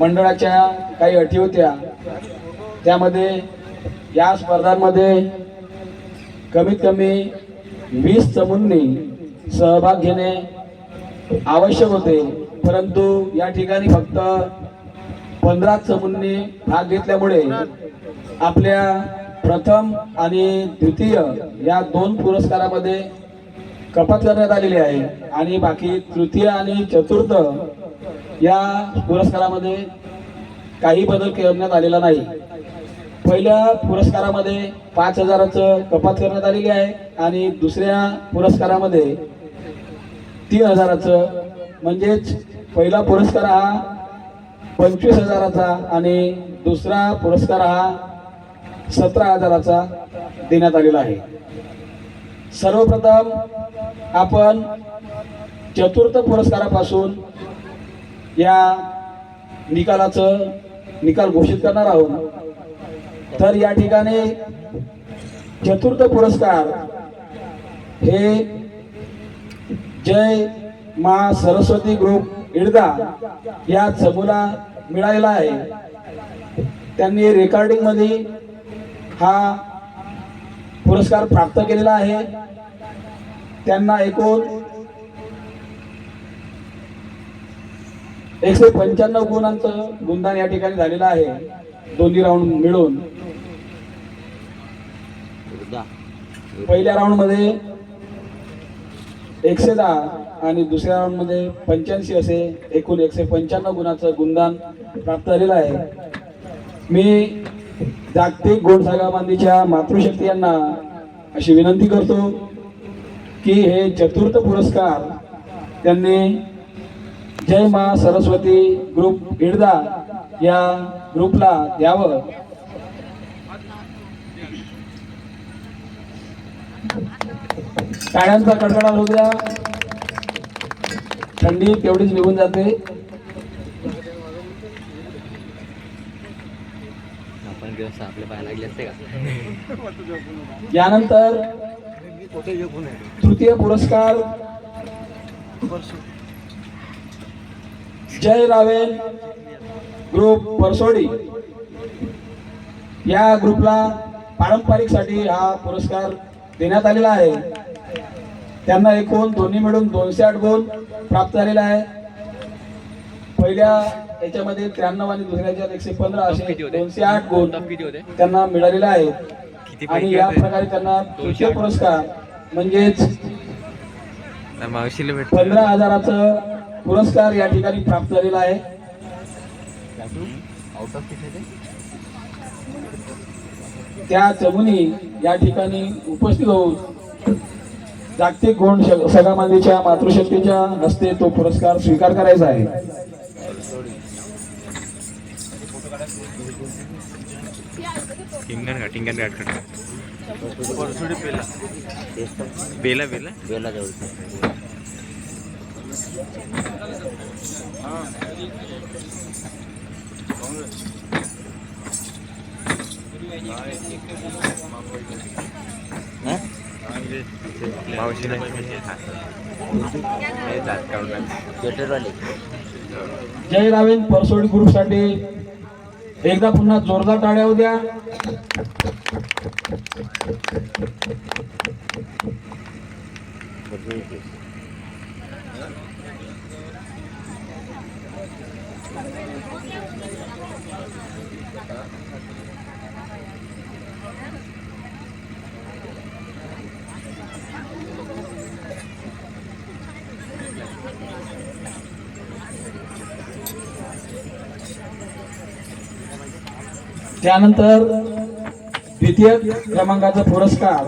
मंडळाच्या काही अटी होत्या त्यामध्ये या स्पर्धांमध्ये कमीत कमी वीस चमूंनी सहभाग घेणे आवश्यक होते. परंतु या ठिकाणी फक्त पंधरा चमूंनी भाग घेतल्यामुळे आपल्या प्रथम आणि द्वितीय या दोन पुरस्कारामध्ये कपात करण्यात आलेली आहे. आणि बाकी तृतीय आणि चतुर्थ या पुरस्कारामध्ये काही बदल करण्यात आलेला नाही. पहिल्या पुरस्कारामध्ये पाच हजाराचं कपात करण्यात आलेली आहे आणि दुसऱ्या पुरस्कारामध्ये तीन हजाराचं. म्हणजेच पहिला पुरस्कार हा पंचवीस हजाराचा आणि दुसरा पुरस्कार हा सतरा हजाराचा देण्यात आलेला आहे. सर्वप्रथम आपण चतुर्थ पुरस्कारापासून या निकालाचं निकाल घोषित करणार आहोत. तर या ठिकाणी चतुर्थ पुरस्कार हे जय मा सरस्वती ग्रुप इडदा या चमूला मिळालेला आहे. त्यांनी रेकॉर्डिंगमध्ये हा पुरस्कार प्राप्त केलेला आहे. त्यांना एकूण एकशे पंच्याण्णव गुणांचं गुणदान या ठिकाणी झालेलं आहे. दोन्ही राऊंड मिळून. पहिल्या राऊंडमध्ये एकशे दहा आणि दुसऱ्या राऊंडमध्ये पंच्याऐंशी असे एकूण एकशे पंच्याण्णव गुणाचं गुणदान प्राप्त झालेलं आहे. मी जागतिक गोंडसागा बांधीच्या मातृशक्ती यांना अशी विनंती करतो की हे चतुर्थ पुरस्कार त्यांनी जय मा सरस्वती ग्रुप इडदा या ग्रुपला द्यावं. टाळ्यांचा कडकडाट होऊ द्या. थंडी तेवढीच निघून जाते. यानंतर तृतीय पुरस्कार जय रावेल ग्रुप परसोडी. या ग्रुपला पारंपरिकसाठी हा पुरस्कार देण्यात आलेला आहे. त्यांना एकूण दोन्ही मिळून दोनशे आठ गुण प्राप्त झालेला आहे. पहिल्या याच्यामध्ये त्र्याण्णव आणि दुसऱ्या याच्यात एकशे पंधरा असे दोनशे आठ गुण त्यांना मिळालेले किती आणि या? प्रकारे त्यांना तृतीय पुरस्कार म्हणजेच पंधरा हजाराचं पुरस्कार या ठिकाणी प्राप्त झालेला आहे. त्या चमुनी या ठिकाणी उपस्थित होऊन जागतिक गोंड श- सगामांदीच्या मातृशक्तीच्या हस्ते तो पुरस्कार स्वीकार करायचा आहे. बेला बेला? बेला मावशी दात काढून जय रावेल परसोडी ग्रुपसाठी एकदा पुन्हा जोरदार टाळ्या द्या Thank you. त्यानंतर द्वितीय क्रमांकाचा पुरस्कार